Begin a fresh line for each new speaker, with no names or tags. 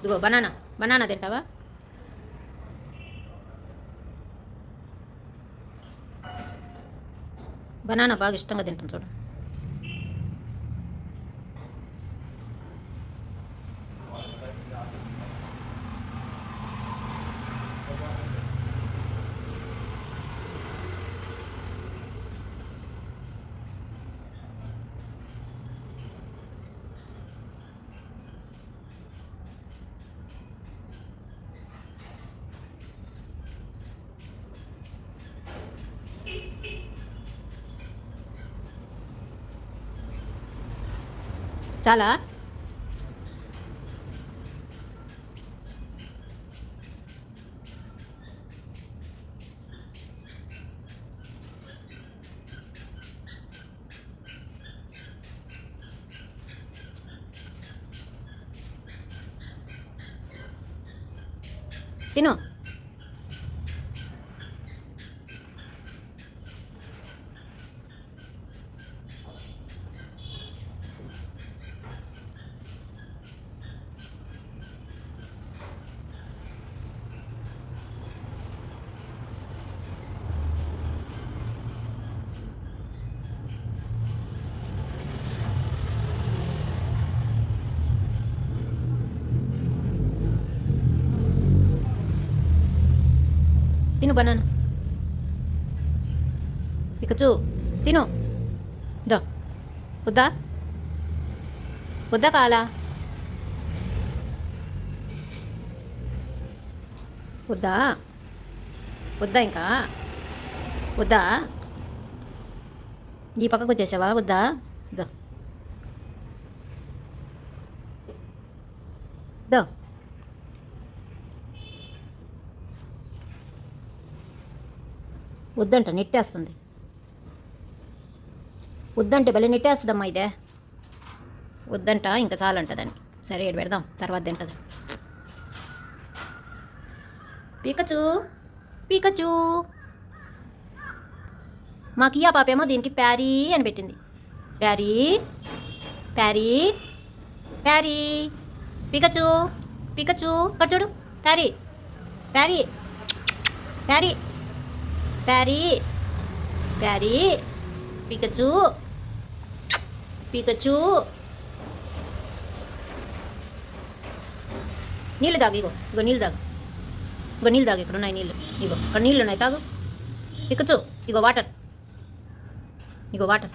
ఇదిగో banana. Banana తింటావా? Banana బాగా ఇష్టంగా తింటాను చూడు. చాలా. తిను. తిను బనానా. పికచు తిను. దో వద్దా? వద్దా కాలా? వద్దా? వద్దా ఇంకా? వద్దా? ఈ పక్కకు వచ్చేసావా? వద్దా? దో. దో. వద్దంట నెట్టేస్తుంది. వద్దంటే భలే నెట్టేస్తుందమ్మా ఇదే. వద్దంట ఇంకా చాలంట దానికి. సరే ఏడు పెడదాం తర్వాత తింటది. పీకచు పీకచు. మా కియా పాపేమో దీనికి ప్యారీ అని పెట్టింది. ప్యారీ ప్యారీ ప్యారీ. పికచు పికచు ఇక్కడ చూడు ప్యారీ ప్యారీ ప్యారీ. ప్యారీ ప్యారీ పికచు పికచు నీళ్ళు తాగు ఇగో. ఇగో నీళ్ళు తాగు. ఇగో నీళ్ళు తాగు ఇక్కడ ఉన్నాయి నీళ్ళు. ఇగో ఇక్కడ నీళ్ళు ఉన్నాయి తాగు. పికచు ఇగో వాటర్ ఇగో వాటర్